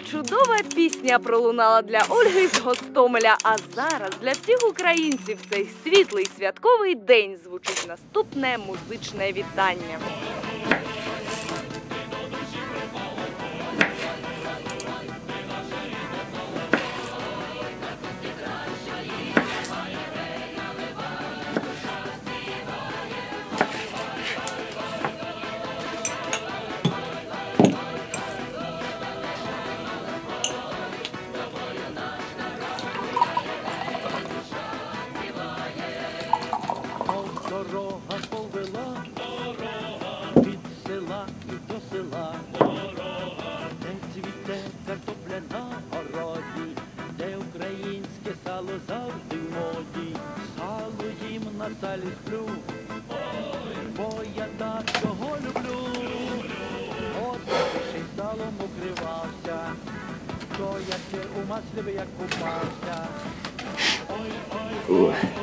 чудова пісня пролунала для Ольги з Гостомеля. А зараз для всіх українців цей світлий святковий день звучить наступне музичне вітання. Дорога повела від села і до села, де цвіте картопля на городі, де українське сало завжди в моді, сало їм на салі сплю, бо я так його люблю. От ще й салом укривався, то я ще у маслі як купався. Ой, ой, ой,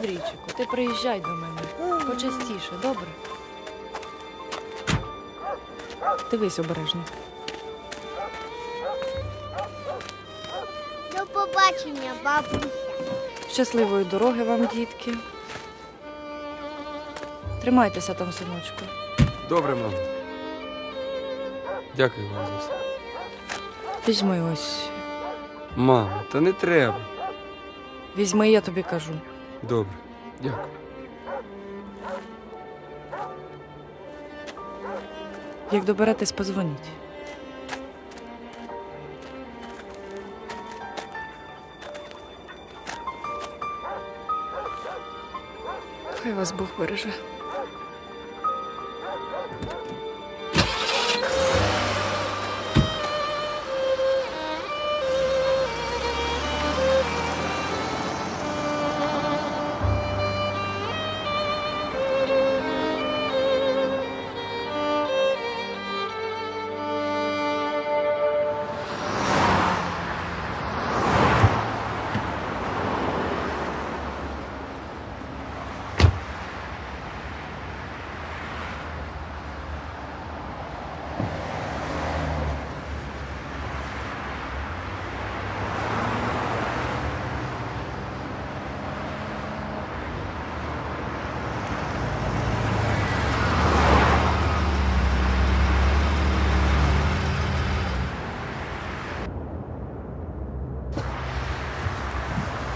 Андрійчику, ти приїжджай до мене. Почастіше, добре? Дивись обережно. До побачення, бабуся. Щасливої дороги вам, дітки. Тримайтеся там, синочку. Добре, мамо. Дякую вам за все. Візьми ось. Мамо, та не треба. Візьми, я тобі кажу. Добре, дякую. Як доберетесь, позвоніть. Хай вас Бог береже.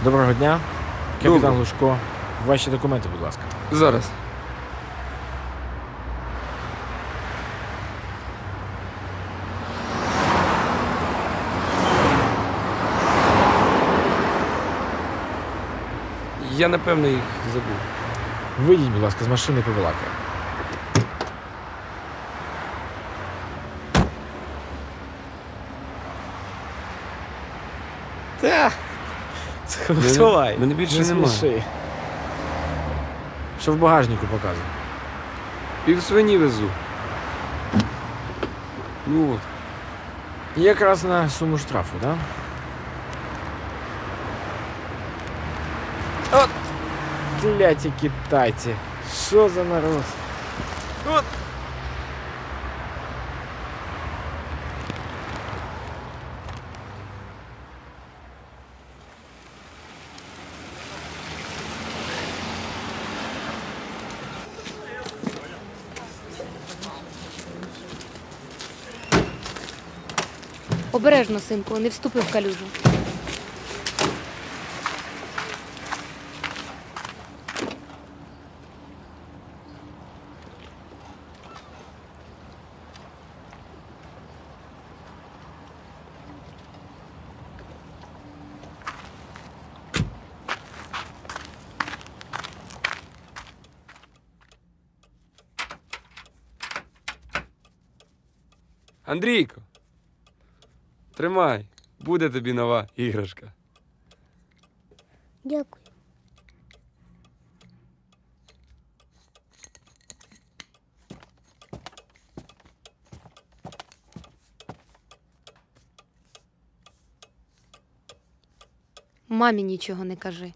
Доброго дня. Капітан. Лужко. Ваші документи, будь ласка. Зараз. Я напевно їх забув. Вийдіть, будь ласка, з машини побалакаємо. Та. Сховай. мене більше Не немає. сміши. Що в багажнику показує? Пів свині везу. Ну от. Якраз на суму штрафу, так? Да? От! Кляті китайці. Що за народ? От! Обережно, синку, не вступи в калюжу. Андрійко. Тримай, буде тобі нова іграшка. Дякую. Мамі нічого не кажи.